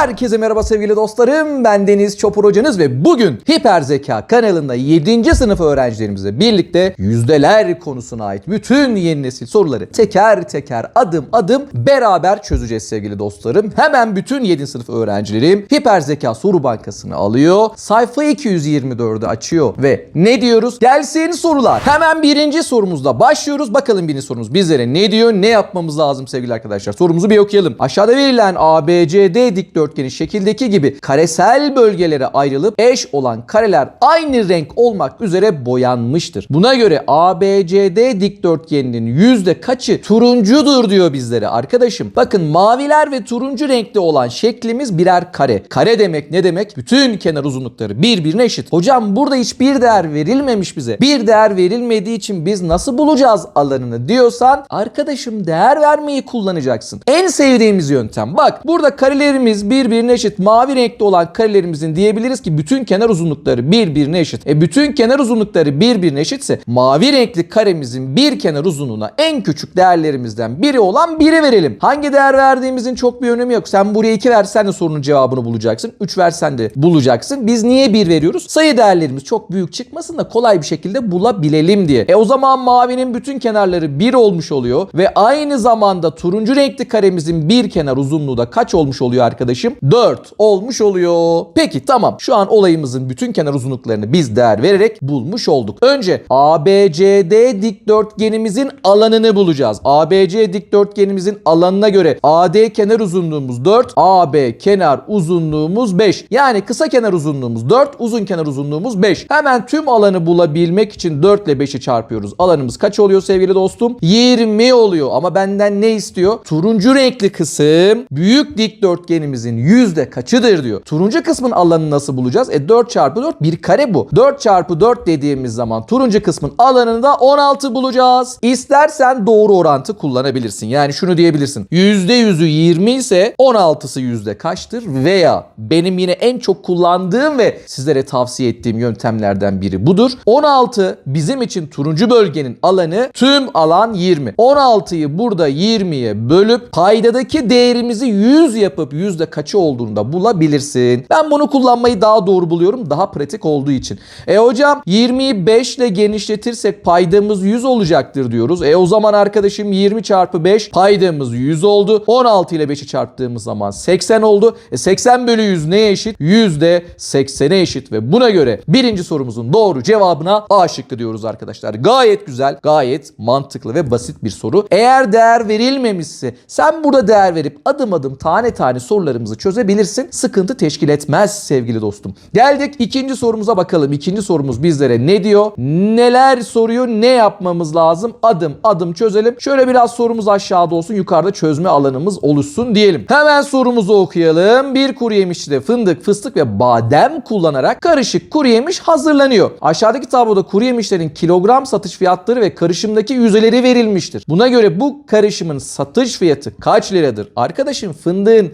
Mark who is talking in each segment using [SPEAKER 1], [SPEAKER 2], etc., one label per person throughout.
[SPEAKER 1] Herkese merhaba sevgili dostlarım. Ben Deniz Çopur hocanız ve bugün Hiper Zeka kanalında 7. sınıf öğrencilerimizle birlikte yüzdeler konusuna ait bütün yeni nesil soruları teker teker adım adım beraber çözeceğiz sevgili dostlarım. Hemen bütün 7. sınıf öğrencilerim Hiper Zeka soru bankasını alıyor. Sayfa 224'ü açıyor ve ne diyoruz? Gelsin sorular. Hemen birinci sorumuzla başlıyoruz. Bakalım birinci sorumuz bizlere ne diyor? Ne yapmamız lazım sevgili arkadaşlar? Sorumuzu bir okuyalım. Aşağıda verilen ABCD dikdörtgeni şekildeki gibi karesel bölgelere ayrılıp eş olan kareler aynı renk olmak üzere boyanmıştır. Buna göre ABCD dikdörtgeninin yüzde kaçı turuncudur diyor bizlere arkadaşım. Bakın maviler ve turuncu renkli olan şeklimiz birer kare. Kare demek ne demek? Bütün kenar uzunlukları birbirine eşit. Hocam burada hiçbir değer verilmemiş bize. Bir değer verilmediği için biz nasıl bulacağız alanını diyorsan arkadaşım değer vermeyi kullanacaksın. En sevdiğimiz yöntem. Bak burada karelerimiz birbirine eşit. Mavi renkli olan karelerimizin diyebiliriz ki bütün kenar uzunlukları birbirine eşit. E bütün kenar uzunlukları birbirine eşitse mavi renkli karemizin bir kenar uzunluğuna en küçük değerlerimizden biri olan 1'i verelim. Hangi değer verdiğimizin çok bir önemi yok. Sen buraya 2 versen de sorunun cevabını bulacaksın. 3 versen de bulacaksın. Biz niye 1 veriyoruz? Sayı değerlerimiz çok büyük çıkmasın da kolay bir şekilde bulabilelim diye. E o zaman mavinin bütün kenarları 1 olmuş oluyor ve aynı zamanda turuncu renkli karemizin bir kenar uzunluğu da kaç olmuş oluyor arkadaşım? 4 olmuş oluyor. Peki tamam. Şu an olayımızın bütün kenar uzunluklarını biz değer vererek bulmuş olduk. Önce ABCD dikdörtgenimizin alanını bulacağız. ABC dikdörtgenimizin alanına göre AD kenar uzunluğumuz 4, AB kenar uzunluğumuz 5. Yani kısa kenar uzunluğumuz 4, uzun kenar uzunluğumuz 5. Hemen tüm alanı bulabilmek için 4 ile 5'i çarpıyoruz. Alanımız kaç oluyor sevgili dostum? 20 oluyor. Ama benden ne istiyor? Turuncu renkli kısım büyük dikdörtgenimizin yüzde kaçıdır diyor. Turuncu kısmın alanını nasıl bulacağız? E 4 çarpı 4 bir kare bu. 4 çarpı 4 dediğimiz zaman turuncu kısmın alanını da 16 bulacağız. İstersen doğru orantı kullanabilirsin. Yani şunu diyebilirsin. %100'ü 20 ise 16'sı yüzde kaçtır? Veya benim yine en çok kullandığım ve sizlere tavsiye ettiğim yöntemlerden biri budur. 16 bizim için turuncu bölgenin alanı tüm alan 20. 16'yı burada 20'ye bölüp paydadaki değerimizi 100 yapıp yüzde kaçı olduğunu da bulabilirsin. Ben bunu kullanmayı daha doğru buluyorum. Daha pratik olduğu için. E hocam 20'yi 5 ile genişletirsek paydamız 100 olacaktır diyoruz. E o zaman arkadaşım 20 çarpı 5 paydamız 100 oldu. 16 ile 5'i çarptığımız zaman 80 oldu. E 80 bölü 100 neye eşit? Yüzde 80'e eşit ve buna göre birinci sorumuzun doğru cevabına A şıkkı diyoruz arkadaşlar. Gayet güzel, gayet mantıklı ve basit bir soru. Eğer değer verilmemişse sen burada değer verip adım adım tane tane sorularımızı çözebilirsin. Sıkıntı teşkil etmez sevgili dostum. Geldik ikinci sorumuza bakalım. İkinci sorumuz bizlere ne diyor? Neler soruyor? Ne yapmamız lazım? Adım adım çözelim. Şöyle biraz sorumuz aşağıda olsun. Yukarıda çözme alanımız oluşsun diyelim. Hemen sorumuzu okuyalım. Bir kuru yemişçide fındık, fıstık ve badem kullanarak karışık kuru yemiş hazırlanıyor. Aşağıdaki tabloda kuru yemişlerin kilogram satış fiyatları ve karışımdaki yüzdeleri verilmiştir. Buna göre bu karışımın satış fiyatı kaç liradır? Arkadaşım fındığın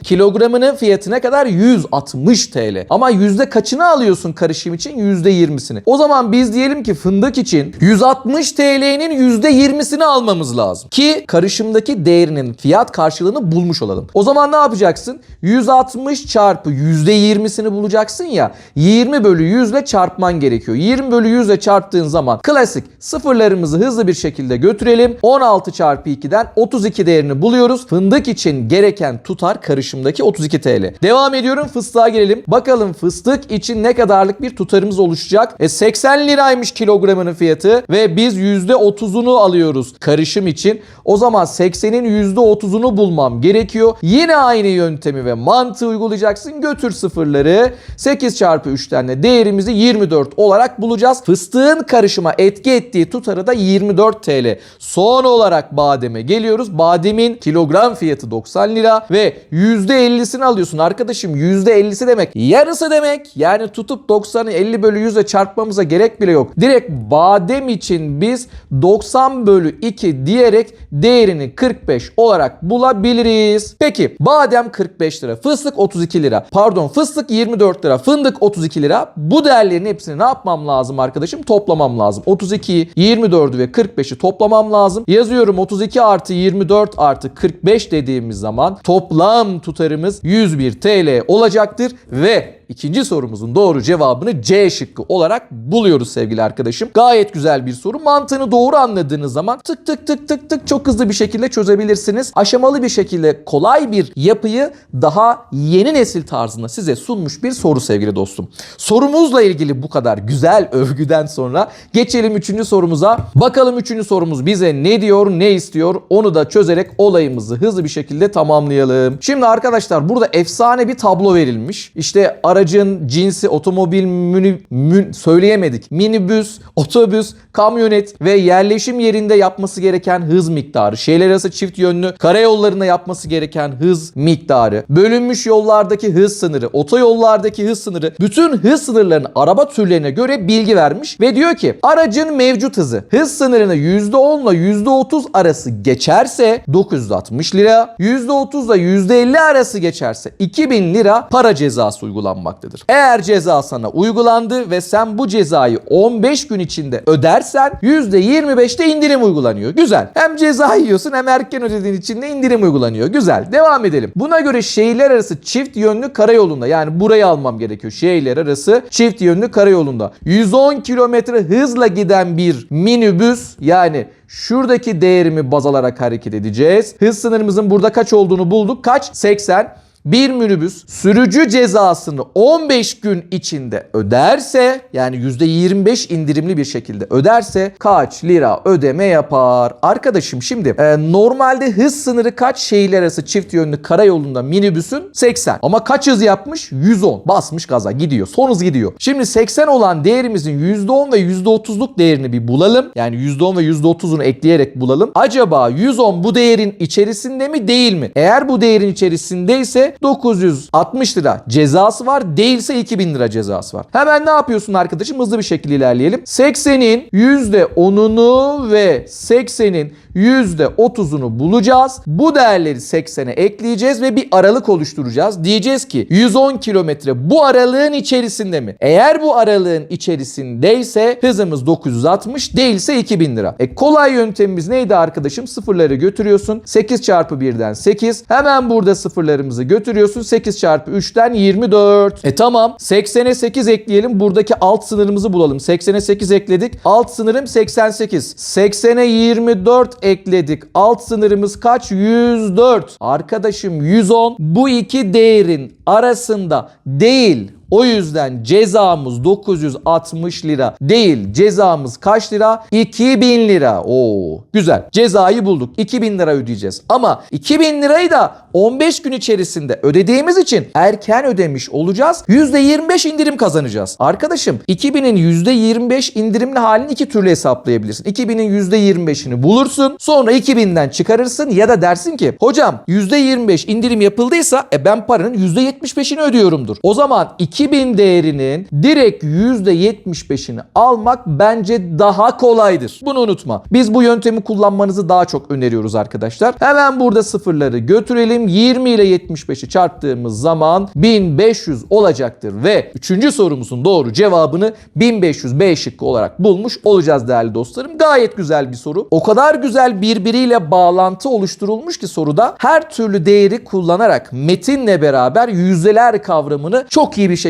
[SPEAKER 1] kilogramının fiyatı kadar? 160 TL. Ama yüzde kaçını alıyorsun karışım için? Yüzde 20'sini. O zaman biz diyelim ki fındık için 160 TL'nin yüzde 20'sini almamız lazım. Ki karışımdaki değerinin fiyat karşılığını bulmuş olalım. O zaman ne yapacaksın? 160 çarpı yüzde 20'sini bulacaksın ya. 20 bölü 100 ile çarpman gerekiyor. 20 bölü 100 ile çarptığın zaman klasik sıfırlarımızı hızlı bir şekilde götürelim. 16 çarpı 2'den 32 değerini buluyoruz. Fındık için gereken tutar karışımdaki 32 TL. Devam ediyorum fıstığa gelelim. Bakalım fıstık için ne kadarlık bir tutarımız oluşacak? E 80 liraymış kilogramının fiyatı ve biz %30'unu alıyoruz karışım için. O zaman 80'in %30'unu bulmam gerekiyor. Yine aynı yöntemi ve mantığı uygulayacaksın. Götür sıfırları. 8 çarpı 3'ten de değerimizi 24 olarak bulacağız. Fıstığın karışıma etki ettiği tutarı da 24 TL. Son olarak bademe geliyoruz. Bademin kilogram fiyatı 90 lira ve %50'sini alıyorsun arkadaşım. %50'si demek yarısı demek. Yani tutup 90'ı 50 bölü 100'e çarpmamıza gerek bile yok. Direkt badem için biz 90 bölü 2 diyerek değerini 45 olarak bulabiliriz. Peki badem 45 lira, fıstık 32 lira. Pardon fıstık 24 lira, fındık 32 lira. Bu değerlerin hepsini ne yapmam lazım arkadaşım? Toplamam lazım. 32'yi, 24'ü ve 45'i toplamam lazım. Yazıyorum 32 artı 24 artı 45 dediğimiz zaman toplam tutarımız 101 TL olacaktır ve ikinci sorumuzun doğru cevabını C şıkkı olarak buluyoruz sevgili arkadaşım. Gayet güzel bir soru. Mantığını doğru anladığınız zaman tık tık tık tık tık çok hızlı bir şekilde çözebilirsiniz. Aşamalı bir şekilde kolay bir yapıyı daha yeni nesil tarzında size sunmuş bir soru sevgili dostum. Sorumuzla ilgili bu kadar güzel övgüden sonra geçelim üçüncü sorumuza. Bakalım üçüncü sorumuz bize ne diyor, ne istiyor onu da çözerek olayımızı hızlı bir şekilde tamamlayalım. Şimdi arkadaşlar burada efsane bir tablo verilmiş. İşte aracın cinsi otomobil, mini, mün- söyleyemedik. Minibüs, otobüs, kamyonet ve yerleşim yerinde yapması gereken hız miktarı. Şehirler arası çift yönlü karayollarında yapması gereken hız miktarı. Bölünmüş yollardaki hız sınırı, otoyollardaki hız sınırı. Bütün hız sınırlarının araba türlerine göre bilgi vermiş ve diyor ki aracın mevcut hızı hız sınırını %10 ile %30 arası geçerse 960 lira, %30 ile %50 arası geçerse 2000 lira para cezası uygulanmaktadır. Eğer ceza sana uygulandı ve sen bu cezayı 15 gün içinde ödersen %25'te indirim uygulanıyor. Güzel. Hem ceza yiyorsun hem erken ödediğin için de indirim uygulanıyor. Güzel. Devam edelim. Buna göre şehirler arası çift yönlü karayolunda yani burayı almam gerekiyor. Şehirler arası çift yönlü karayolunda 110 kilometre hızla giden bir minibüs yani şuradaki değerimi baz alarak hareket edeceğiz. Hız sınırımızın burada kaç olduğunu bulduk. Kaç? 80 bir minibüs sürücü cezasını 15 gün içinde öderse yani %25 indirimli bir şekilde öderse kaç lira ödeme yapar? Arkadaşım şimdi e, normalde hız sınırı kaç şehirler arası çift yönlü karayolunda minibüsün 80 ama kaç hız yapmış? 110 basmış gaza gidiyor son hız gidiyor. Şimdi 80 olan değerimizin %10 ve %30'luk değerini bir bulalım. Yani %10 ve %30'unu ekleyerek bulalım. Acaba 110 bu değerin içerisinde mi değil mi? Eğer bu değerin içerisindeyse 960 lira cezası var. Değilse 2000 lira cezası var. Hemen ne yapıyorsun arkadaşım? Hızlı bir şekilde ilerleyelim. 80'in %10'unu ve 80'in %30'unu bulacağız. Bu değerleri 80'e ekleyeceğiz ve bir aralık oluşturacağız. Diyeceğiz ki 110 kilometre bu aralığın içerisinde mi? Eğer bu aralığın içerisindeyse hızımız 960 değilse 2000 lira. E kolay yöntemimiz neydi arkadaşım? Sıfırları götürüyorsun. 8 çarpı 1'den 8. Hemen burada sıfırlarımızı götürüyorsun. 8 çarpı 3'ten 24. E tamam. 80'e 8 ekleyelim. Buradaki alt sınırımızı bulalım. 80'e 8 ekledik. Alt sınırım 88. 80'e 24 ekledik. Alt sınırımız kaç? 104. Arkadaşım 110 bu iki değerin arasında değil. O yüzden cezamız 960 lira değil. Cezamız kaç lira? 2000 lira. Oo güzel. Cezayı bulduk. 2000 lira ödeyeceğiz. Ama 2000 lirayı da 15 gün içerisinde ödediğimiz için erken ödemiş olacağız. %25 indirim kazanacağız. Arkadaşım 2000'in %25 indirimli halini iki türlü hesaplayabilirsin. 2000'in %25'ini bulursun. Sonra 2000'den çıkarırsın ya da dersin ki hocam %25 indirim yapıldıysa e ben paranın %75'ini ödüyorumdur. O zaman 2000 değerinin direkt %75'ini almak bence daha kolaydır. Bunu unutma. Biz bu yöntemi kullanmanızı daha çok öneriyoruz arkadaşlar. Hemen burada sıfırları götürelim. 20 ile 75'i çarptığımız zaman 1500 olacaktır ve 3. sorumuzun doğru cevabını 1500 B şıkkı olarak bulmuş olacağız değerli dostlarım. Gayet güzel bir soru. O kadar güzel birbiriyle bağlantı oluşturulmuş ki soruda her türlü değeri kullanarak metinle beraber yüzdeler kavramını çok iyi bir şekilde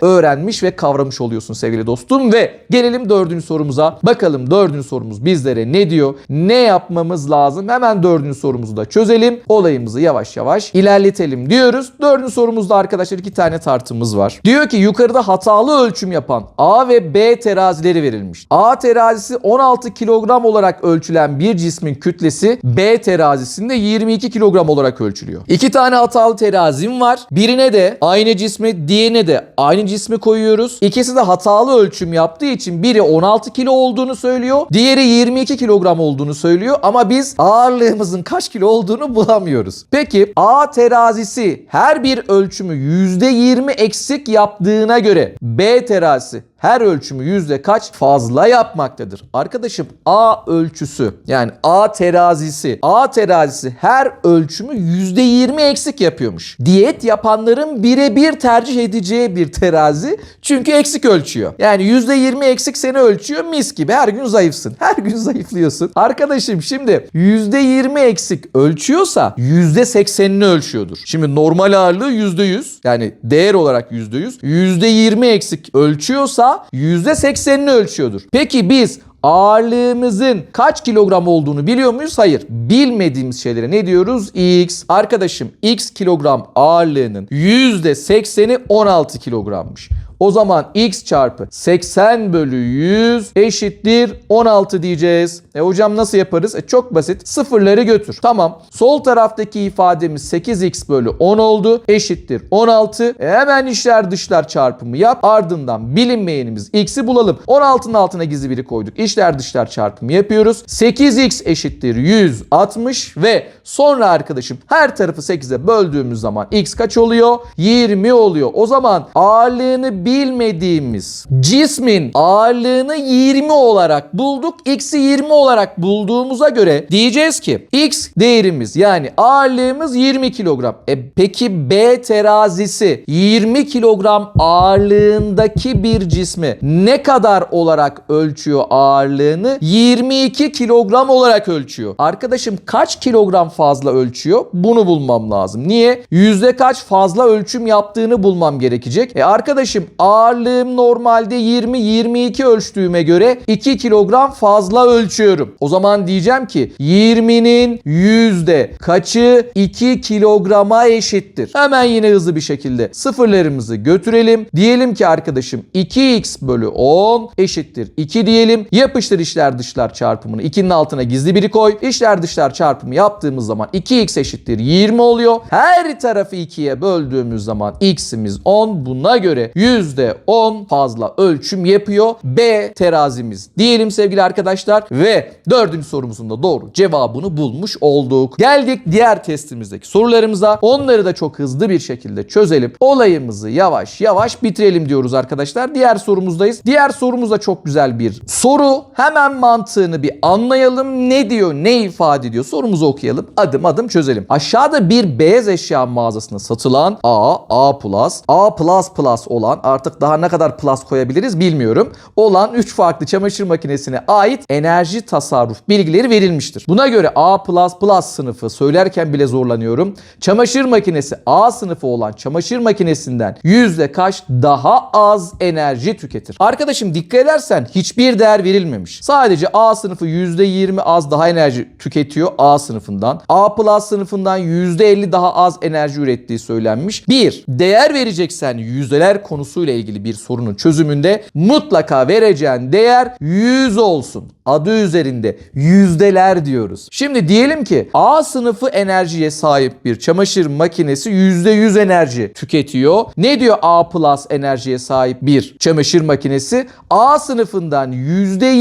[SPEAKER 1] öğrenmiş ve kavramış oluyorsun sevgili dostum ve gelelim dördüncü sorumuza. Bakalım dördüncü sorumuz bizlere ne diyor? Ne yapmamız lazım? Hemen dördüncü sorumuzu da çözelim. Olayımızı yavaş yavaş ilerletelim diyoruz. Dördüncü sorumuzda arkadaşlar iki tane tartımız var. Diyor ki yukarıda hatalı ölçüm yapan A ve B terazileri verilmiş. A terazisi 16 kilogram olarak ölçülen bir cismin kütlesi B terazisinde 22 kilogram olarak ölçülüyor. İki tane hatalı terazim var. Birine de aynı cismi, diğerine de aynı cismi koyuyoruz. İkisi de hatalı ölçüm yaptığı için biri 16 kilo olduğunu söylüyor. Diğeri 22 kilogram olduğunu söylüyor ama biz ağırlığımızın kaç kilo olduğunu bulamıyoruz. Peki A terazisi her bir ölçümü %20 eksik yaptığına göre B terazisi her ölçümü yüzde kaç fazla yapmaktadır. Arkadaşım A ölçüsü yani A terazisi A terazisi her ölçümü yüzde yirmi eksik yapıyormuş. Diyet yapanların birebir tercih edeceği bir terazi çünkü eksik ölçüyor. Yani yüzde yirmi eksik seni ölçüyor mis gibi her gün zayıfsın. Her gün zayıflıyorsun. Arkadaşım şimdi yüzde yirmi eksik ölçüyorsa yüzde seksenini ölçüyordur. Şimdi normal ağırlığı yüzde yüz yani değer olarak yüzde yüz. Yüzde yirmi eksik ölçüyorsa yüzde seksenini ölçüyordur. Peki biz ağırlığımızın kaç kilogram olduğunu biliyor muyuz? Hayır. Bilmediğimiz şeylere ne diyoruz? X. Arkadaşım x kilogram ağırlığının %80'i 16 kilogrammış. O zaman x çarpı 80 bölü 100 eşittir 16 diyeceğiz. E hocam nasıl yaparız? E çok basit. Sıfırları götür. Tamam. Sol taraftaki ifademiz 8x bölü 10 oldu. Eşittir 16. E hemen içler dışlar çarpımı yap. Ardından bilinmeyenimiz x'i bulalım. 16'nın altına gizli biri koyduk. İçler dışlar çarpımı yapıyoruz. 8x eşittir 160 ve sonra arkadaşım her tarafı 8'e böldüğümüz zaman x kaç oluyor? 20 oluyor. O zaman ağırlığını bilmediğimiz cismin ağırlığını 20 olarak bulduk. X'i 20 olarak bulduğumuza göre diyeceğiz ki X değerimiz yani ağırlığımız 20 kilogram. E peki B terazisi 20 kilogram ağırlığındaki bir cismi ne kadar olarak ölçüyor ağırlığını? 22 kilogram olarak ölçüyor. Arkadaşım kaç kilogram fazla ölçüyor? Bunu bulmam lazım. Niye? Yüzde kaç fazla ölçüm yaptığını bulmam gerekecek. E arkadaşım ağırlığım normalde 20-22 ölçtüğüme göre 2 kilogram fazla ölçüyorum. O zaman diyeceğim ki 20'nin yüzde kaçı 2 kilograma eşittir. Hemen yine hızlı bir şekilde sıfırlarımızı götürelim. Diyelim ki arkadaşım 2x bölü 10 eşittir 2 diyelim. Yapıştır içler dışlar çarpımını 2'nin altına gizli biri koy. İçler dışlar çarpımı yaptığımız zaman 2x eşittir 20 oluyor. Her tarafı 2'ye böldüğümüz zaman x'imiz 10. Buna göre %10 fazla ölçüm yapıyor. B terazimiz diyelim sevgili arkadaşlar ve dördüncü sorumuzun da doğru cevabını bulmuş olduk. Geldik diğer testimizdeki sorularımıza. Onları da çok hızlı bir şekilde çözelim. Olayımızı yavaş yavaş bitirelim diyoruz arkadaşlar. Diğer sorumuzdayız. Diğer sorumuz da çok güzel bir soru. Hemen mantığını bir anlayalım. Ne diyor, ne ifade ediyor? Sorumuzu okuyalım. Adım adım çözelim. Aşağıda bir beyaz eşya mağazasında satılan A, A+, A++ olan artık daha ne kadar plus koyabiliriz bilmiyorum. Olan 3 farklı çamaşır makinesine ait enerji tasarruf bilgileri verilmiştir. Buna göre A++ sınıfı söylerken bile zorlanıyorum. Çamaşır makinesi A sınıfı olan çamaşır makinesinden yüzde kaç daha az enerji tüketir? Arkadaşım dikkat edersen hiçbir değer verilmemiş. Sadece A sınıfı %20 az daha enerji tüketiyor A sınıfından. A sınıfından %50 daha az enerji ürettiği söylenmiş. Bir, değer vereceksen yüzdeler konusuyla ilgili bir sorunun çözümünde mutlaka vereceğin değer 100 olsun. Adı üzerinde yüzdeler diyoruz. Şimdi diyelim ki A sınıfı enerjiye sahip bir çamaşır makinesi %100 enerji tüketiyor. Ne diyor A plus enerjiye sahip bir çamaşır makinesi? A sınıfından %20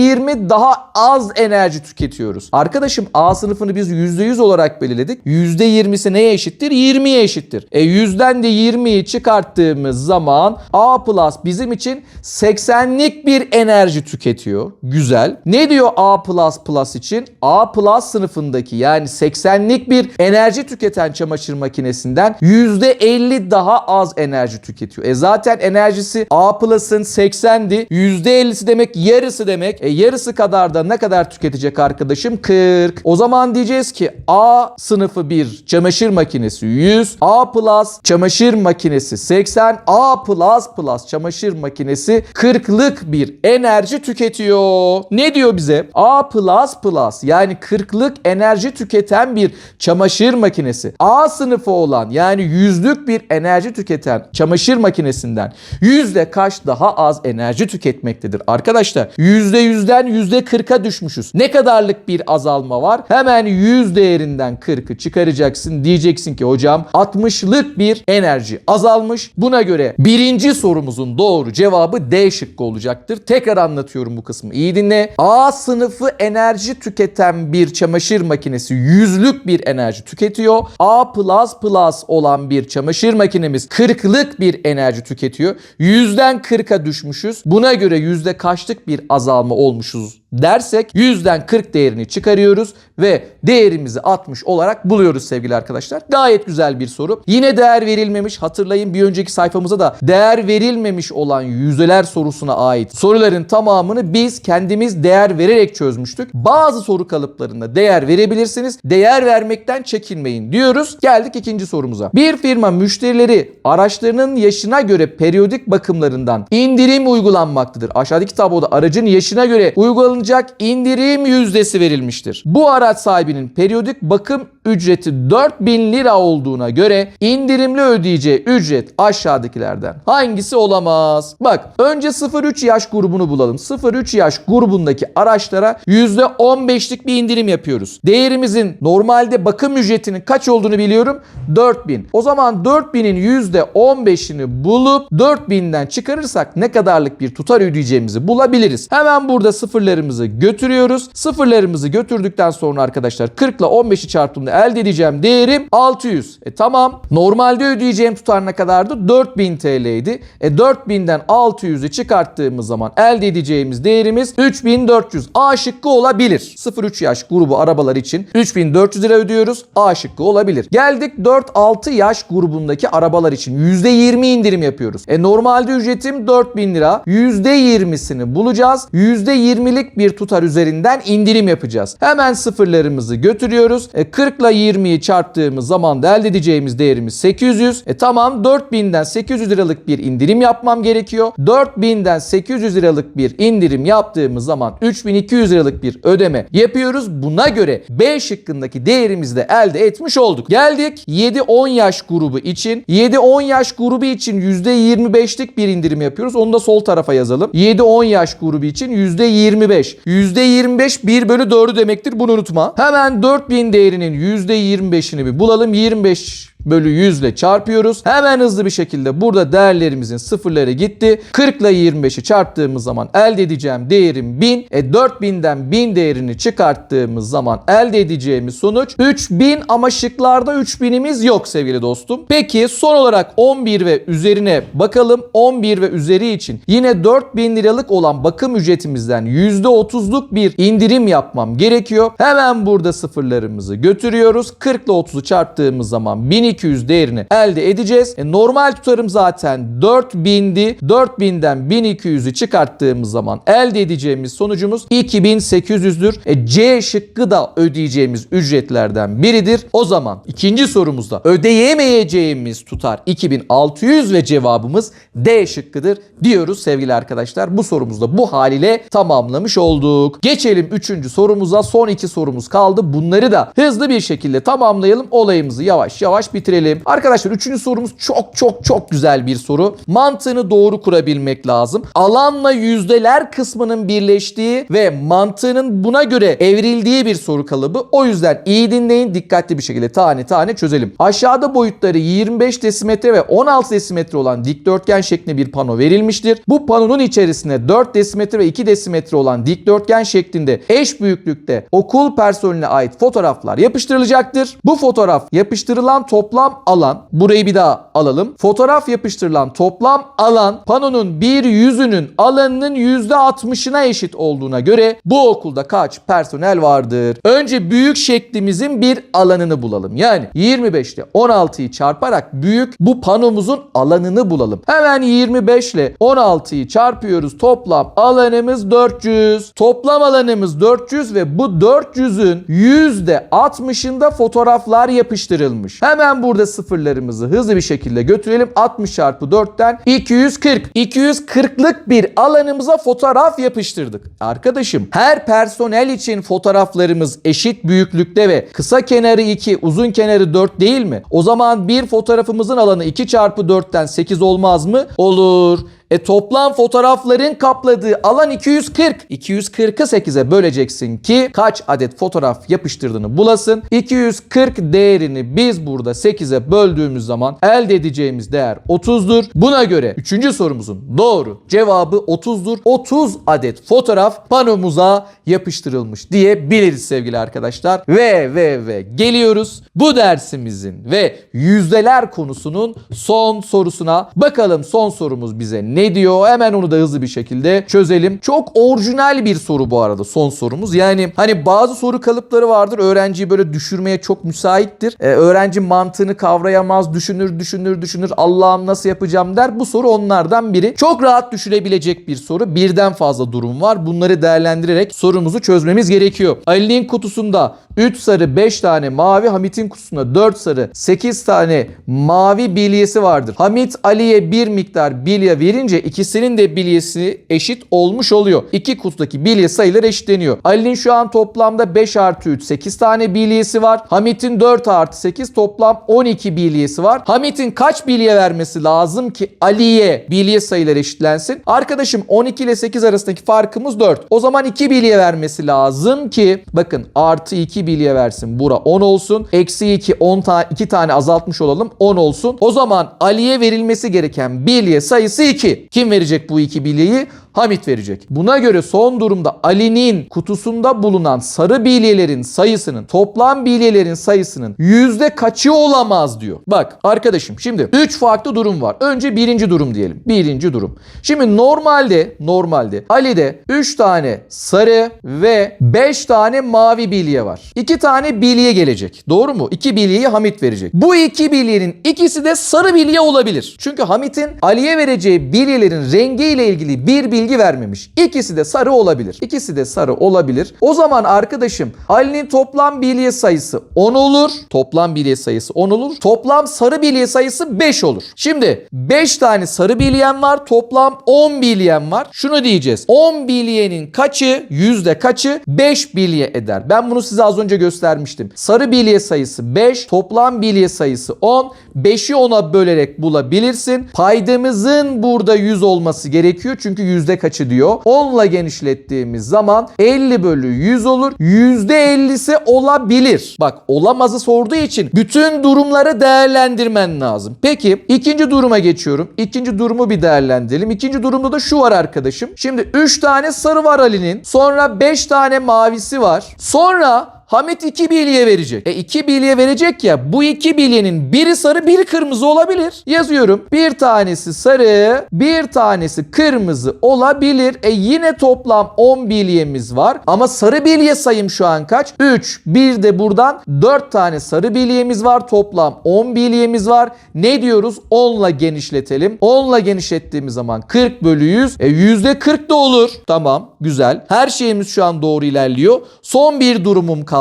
[SPEAKER 1] daha az enerji tüketiyoruz. Arkadaşım A sınıfını biz %100 olarak belirledik. %20'si neye eşittir? 20'ye eşittir. E 100'den de 20'yi çıkarttığımız zaman A plus bizim için 80'lik bir enerji tüketiyor. Güzel. Ne diyor A plus plus için? A plus sınıfındaki yani 80'lik bir enerji tüketen çamaşır makinesinden %50 daha az enerji tüketiyor. E zaten enerjisi A plus'ın 80'di. %50'si demek yarısı demek. E yarısı kadar da ne kadar tüketecek arkadaşım? 40. O zaman diyeceğiz ki A sınıfı bir çamaşır makinesi 100. A plus çamaşır makinesi 80. A plus plus çamaşır makinesi 40'lık bir enerji tüketiyor. Ne diyor bize? A plus plus yani 40'lık enerji tüketen bir çamaşır makinesi. A sınıfı olan yani yüzlük bir enerji tüketen çamaşır makinesinden yüzde kaç daha az enerji tüketmektedir? Arkadaşlar yüzde 100'den %40'a düşmüşüz. Ne kadarlık bir azalma var? Hemen 100 değerinden 40'ı çıkaracaksın. Diyeceksin ki hocam 60'lık bir enerji azalmış. Buna göre birinci sorumuzun doğru cevabı D şıkkı olacaktır. Tekrar anlatıyorum bu kısmı. İyi dinle. A sınıfı enerji tüketen bir çamaşır makinesi yüzlük bir enerji tüketiyor. A plus plus olan bir çamaşır makinemiz 40'lık bir enerji tüketiyor. Yüzden 40'a düşmüşüz. Buna göre yüzde kaçlık bir azalma olmuşuz dersek yüzden 40 değerini çıkarıyoruz ve değerimizi 60 olarak buluyoruz sevgili arkadaşlar. Gayet güzel bir soru. Yine değer verilmemiş. Hatırlayın bir önceki sayfamıza da değer verilmemiş olan yüzdeler sorusuna ait soruların tamamını biz kendimiz değer vererek çözmüştük. Bazı soru kalıplarında değer verebilirsiniz. Değer vermekten çekinmeyin diyoruz. Geldik ikinci sorumuza. Bir firma müşterileri araçlarının yaşına göre periyodik bakımlarından indirim uygulanmaktadır. Aşağıdaki tabloda aracın yaşına göre uygulanacak indirim yüzdesi verilmiştir. Bu araç sahibinin periyodik bakım ücreti 4000 lira olduğuna göre indirimli ödeyeceği ücret aşağıdakilerden hangisi olamaz? Bak önce 0-3 yaş grubunu bulalım. 0-3 yaş grubundaki araçlara %15'lik bir indirim yapıyoruz. Değerimizin normalde bakım ücretinin kaç olduğunu biliyorum. 4000. O zaman 4000'in %15'ini bulup 4000'den çıkarırsak ne kadarlık bir tutar ödeyeceğimizi bulabiliriz. Hemen burada sıfırlarımızı götürüyoruz. Sıfırlarımızı götürdükten sonra arkadaşlar 40 ile 15'i çarptığımda elde edeceğim değerim 600. E tamam. Normalde ödeyeceğim tutar ne kadardı? 4000 TL'ydi. E 4000'den 600'ü çıkarttığımız zaman elde edeceğimiz değerimiz 3400. A şıkkı olabilir. 0-3 yaş grubu arabalar için 3400 lira ödüyoruz. A şıkkı olabilir. Geldik 4-6 yaş grubundaki arabalar için %20 indirim yapıyoruz. E normalde ücretim 4000 lira. %20'sini bulacağız. %20'lik bir tutar üzerinden indirim yapacağız. Hemen sıfırlarımızı götürüyoruz. E 40 ile 20'yi çarptığımız zaman da elde edeceğimiz değerimiz 800. E tamam 4000'den 800 liralık bir indirim yapmam gerekiyor. 4000'den 800 liralık bir indirim yaptığımız zaman 3200 liralık bir ödeme yapıyoruz. Buna göre B şıkkındaki değerimizi de elde etmiş olduk. Geldik 7-10 yaş grubu için. 7-10 yaş grubu için %25'lik bir indirim yapıyoruz. Onu da sol tarafa yazalım. 7-10 yaş grubu için %25. %25 1 bölü 4'ü demektir. Bunu unutma. Hemen 4000 değerinin %25'ini bir bulalım. 25 bölü 100 ile çarpıyoruz. Hemen hızlı bir şekilde burada değerlerimizin sıfırları gitti. 40 ile 25'i çarptığımız zaman elde edeceğim değerim 1000. E 4000'den 1000 değerini çıkarttığımız zaman elde edeceğimiz sonuç 3000 ama şıklarda 3000'imiz yok sevgili dostum. Peki son olarak 11 ve üzerine bakalım. 11 ve üzeri için yine 4000 liralık olan bakım ücretimizden %30'luk bir indirim yapmam gerekiyor. Hemen burada sıfırlarımızı götürüyoruz. 40 ile 30'u çarptığımız zaman 1200 değerini elde edeceğiz. E, normal tutarım zaten 4000'di. 4000'den 1200'ü çıkarttığımız zaman elde edeceğimiz sonucumuz 2800'dür. E, C şıkkı da ödeyeceğimiz ücretlerden biridir. O zaman ikinci sorumuzda ödeyemeyeceğimiz tutar 2600 ve cevabımız D şıkkıdır diyoruz sevgili arkadaşlar. Bu sorumuzda bu haliyle tamamlamış olduk. Geçelim üçüncü sorumuza. Son iki sorumuz kaldı. Bunları da hızlı bir şekilde tamamlayalım. Olayımızı yavaş yavaş bitirelim. Arkadaşlar üçüncü sorumuz çok çok çok güzel bir soru. Mantığını doğru kurabilmek lazım. Alanla yüzdeler kısmının birleştiği ve mantığının buna göre evrildiği bir soru kalıbı. O yüzden iyi dinleyin dikkatli bir şekilde tane tane çözelim. Aşağıda boyutları 25 desimetre ve 16 desimetre olan dikdörtgen şeklinde bir pano verilmiştir. Bu panonun içerisine 4 desimetre ve 2 desimetre olan dikdörtgen şeklinde eş büyüklükte okul personeline ait fotoğraflar yapıştırılacaktır. Bu fotoğraf yapıştırılan toplam alan burayı bir daha alalım. Fotoğraf yapıştırılan toplam alan panonun bir yüzünün alanının %60'ına eşit olduğuna göre bu okulda kaç personel vardır? Önce büyük şeklimizin bir alanını bulalım. Yani 25 ile 16'yı çarparak büyük bu panomuzun alanını bulalım. Hemen 25 ile 16'yı çarpıyoruz. Toplam alanımız 400. Toplam alanımız 400 ve bu 400'ün %60'ında fotoğraflar yapıştırılmış. Hemen burada sıfırlarımızı hızlı bir şekilde götürelim. 60 çarpı 4'ten 240. 240'lık bir alanımıza fotoğraf yapıştırdık. Arkadaşım her personel için fotoğraflarımız eşit büyüklükte ve kısa kenarı 2, uzun kenarı 4 değil mi? O zaman bir fotoğrafımızın alanı 2 çarpı 4'ten 8 olmaz mı? Olur. E toplam fotoğrafların kapladığı alan 240. 240'ı 8'e böleceksin ki kaç adet fotoğraf yapıştırdığını bulasın. 240 değerini biz burada 8'e böldüğümüz zaman elde edeceğimiz değer 30'dur. Buna göre 3. sorumuzun doğru cevabı 30'dur. 30 adet fotoğraf panomuza yapıştırılmış diyebiliriz sevgili arkadaşlar. Ve ve ve geliyoruz bu dersimizin ve yüzdeler konusunun son sorusuna. Bakalım son sorumuz bize ne diyor? Hemen onu da hızlı bir şekilde çözelim. Çok orijinal bir soru bu arada son sorumuz. Yani hani bazı soru kalıpları vardır. Öğrenciyi böyle düşürmeye çok müsaittir. Ee, öğrenci mantığını kavrayamaz, düşünür, düşünür, düşünür. Allah'ım nasıl yapacağım der. Bu soru onlardan biri. Çok rahat düşülebilecek bir soru. Birden fazla durum var. Bunları değerlendirerek sorumuzu çözmemiz gerekiyor. Ali'nin kutusunda 3 sarı 5 tane mavi, Hamit'in kutusunda 4 sarı 8 tane mavi bilyesi vardır. Hamit Ali'ye bir miktar bilye verince ikisinin de bilyesi eşit olmuş oluyor. İki kutudaki bilye sayıları eşitleniyor. Ali'nin şu an toplamda 5 artı 3 8 tane bilyesi var. Hamit'in 4 artı 8 toplam 12 bilyesi var. Hamit'in kaç bilye vermesi lazım ki Ali'ye bilye sayıları eşitlensin? Arkadaşım 12 ile 8 arasındaki farkımız 4. O zaman 2 bilye vermesi lazım ki bakın artı 2 bilye versin. Bura 10 olsun. Eksi 2 10 tane 2 tane azaltmış olalım 10 olsun. O zaman Ali'ye verilmesi gereken bilye sayısı 2. Kim verecek bu 2 bilyeyi? Hamit verecek. Buna göre son durumda Ali'nin kutusunda bulunan sarı bilyelerin sayısının toplam bilyelerin sayısının yüzde kaçı olamaz diyor. Bak arkadaşım şimdi 3 farklı durum var. Önce birinci durum diyelim. Birinci durum. Şimdi normalde normalde Ali'de 3 tane sarı ve 5 tane mavi bilye var. 2 tane bilye gelecek. Doğru mu? 2 bilyeyi Hamit verecek. Bu iki bilyenin ikisi de sarı bilye olabilir. Çünkü Hamit'in Ali'ye vereceği bilyelerin rengiyle ilgili bir bilgi vermemiş. İkisi de sarı olabilir. İkisi de sarı olabilir. O zaman arkadaşım Ali'nin toplam bilye sayısı 10 olur. Toplam bilye sayısı 10 olur. Toplam sarı bilye sayısı 5 olur. Şimdi 5 tane sarı bilyen var. Toplam 10 bilyen var. Şunu diyeceğiz. 10 bilyenin kaçı yüzde kaçı 5 bilye eder. Ben bunu size az önce göstermiştim. Sarı bilye sayısı 5. Toplam bilye sayısı 10. 5'i 10'a bölerek bulabilirsin. Paydamızın burada 100 olması gerekiyor. Çünkü yüzde kaçı diyor. 10 ile genişlettiğimiz zaman 50 bölü 100 olur. %50'si olabilir. Bak olamazı sorduğu için bütün durumları değerlendirmen lazım. Peki ikinci duruma geçiyorum. İkinci durumu bir değerlendirelim. İkinci durumda da şu var arkadaşım. Şimdi 3 tane sarı var Ali'nin. Sonra 5 tane mavisi var. Sonra Hamit 2 bilye verecek. E 2 bilye verecek ya bu 2 bilyenin biri sarı biri kırmızı olabilir. Yazıyorum. Bir tanesi sarı bir tanesi kırmızı olabilir. E yine toplam 10 bilyemiz var. Ama sarı bilye sayım şu an kaç? 3. Bir de buradan 4 tane sarı bilyemiz var. Toplam 10 bilyemiz var. Ne diyoruz? 10 ile genişletelim. 10 ile genişlettiğimiz zaman 40 bölü 100. E %40 da olur. Tamam güzel. Her şeyimiz şu an doğru ilerliyor. Son bir durumum kaldı.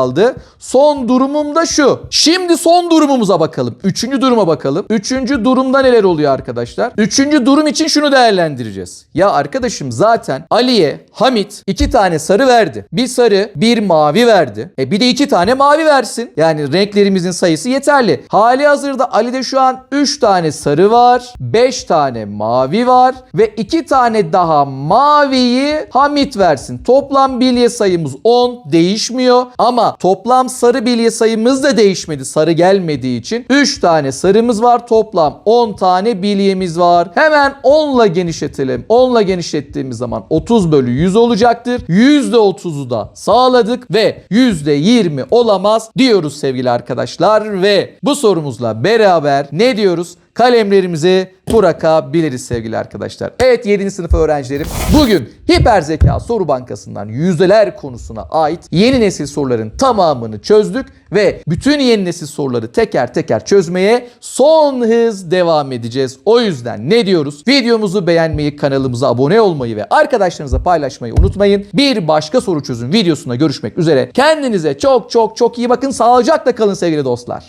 [SPEAKER 1] Son durumum da şu. Şimdi son durumumuza bakalım. Üçüncü duruma bakalım. Üçüncü durumda neler oluyor arkadaşlar? Üçüncü durum için şunu değerlendireceğiz. Ya arkadaşım zaten Ali'ye Hamit iki tane sarı verdi. Bir sarı bir mavi verdi. E bir de iki tane mavi versin. Yani renklerimizin sayısı yeterli. Hali hazırda Ali'de şu an 3 tane sarı var. 5 tane mavi var. Ve 2 tane daha maviyi Hamit versin. Toplam bilye sayımız 10 değişmiyor. Ama toplam sarı bilye sayımız da değişmedi. Sarı gelmediği için 3 tane sarımız var. Toplam 10 tane bilyemiz var. Hemen 10 ile genişletelim. 10 ile genişlettiğimiz zaman 30 bölü 100 olacaktır. %30'u da sağladık ve %20 olamaz diyoruz sevgili arkadaşlar ve bu sorumuzla beraber ne diyoruz? Kalemlerimizi bırakabiliriz sevgili arkadaşlar. Evet 7. sınıf öğrencilerim bugün hiper zeka soru bankasından yüzdeler konusuna ait yeni nesil soruların tamamını çözdük ve bütün yeni nesil soruları teker teker çözmeye son hız devam edeceğiz. O yüzden ne diyoruz? Videomuzu beğenmeyi, kanalımıza abone olmayı ve arkadaşlarınızla paylaşmayı unutmayın. Bir başka soru çözüm videosunda görüşmek üzere. Kendinize çok çok çok iyi bakın. Sağlıcakla kalın sevgili dostlar.